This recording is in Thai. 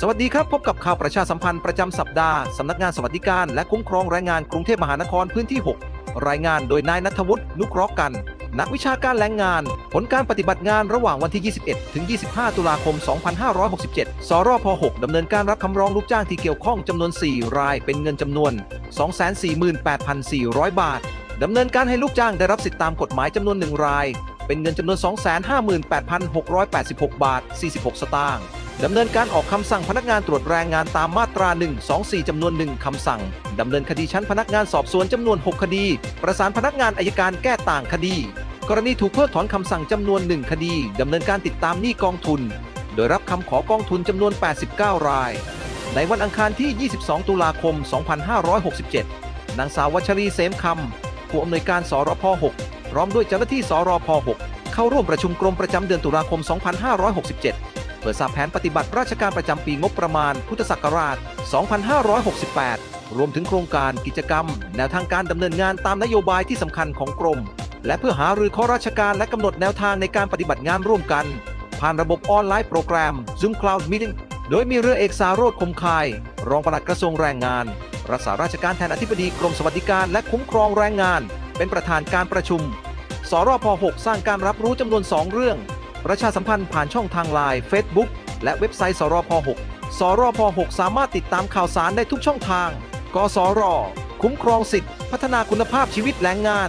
สวัสดีครับ พบกับข่าวประชาสัมพันธ์ประจำสัปดาห์ สำนักงานสวัสดิการและคุ้มครองแรงงานกรุงเทพมหานครพื้นที่ 6 รายงานโดยนายนัทวุฒินุเคราะห์กัน นักวิชาการแรงงาน ผลการปฏิบัติงานระหว่างวันที่ 21 ถึง 25 ตุลาคม 2567 สรพ6ดำเนินการรับคำร้องลูกจ้างที่เกี่ยวข้องจำนวน 4 รายเป็นเงินจำนวน 248,400 บาทดำเนินการให้ลูกจ้างได้รับสิทธิตามกฎหมายจำนวน 1 ราย เป็นเงินจำนวน 258,686 บาท 46 สตางค์ ดำเนินการออกคำสั่งพนักงานตรวจแรงงานตามมาตรา 124 จำนวน 1 คำสั่ง ดำเนินคดีชั้นพนักงานสอบสวนจำนวน 6 คดี ประสานพนักงานอายการแก้ต่างคดี กรณีถูกเพิกถอนคำสั่งจำนวน 1 คดี ดำเนินการติดตามหนี้กองทุน โดยรับคำขอกองทุนจำนวน 89 ราย ในวันอังคารที่ 22 ตุลาคม 2567 นางสาววัชรีเสมคำผู้อำนวยการสรพ 6 พร้อมด้วยเจ้าหน้าที่สรพ 6 เข้าร่วมประชุมกรมประจำเดือนตุลาคม 2567 เพื่อทราบแผนปฏิบัติราชการประจำปีงบประมาณ พุทธศักราช 2568 รวมถึงโครงการกิจกรรม แนวทางการดำเนินงานตามนโยบายที่สำคัญของกรม และเพื่อหารือข้อราชการและกำหนดแนวทางในการปฏิบัติงานร่วมกัน ผ่านระบบออนไลน์โปรแกรม Zoom Cloud Meeting โดยมีเรือเอกสารโรธคมคาย รองปลัดกระทรวงแรงงาน รักษาราชการแทนอธิบดีกรมสวัสดิการและคุ้มครองแรงงาน เป็นประธานการประชุม สรพ 6 สร้างการรับรู้จำนวน 2 เรื่อง ประชาสัมพันธ์ผ่านช่องทางไลน์ Facebook และเว็บไซต์สรพ6สรพ6สามารถติดตามข่าวสารได้ทุกช่องทาง กสร คุ้มครองสิทธิพัฒนาคุณภาพชีวิตแรงงาน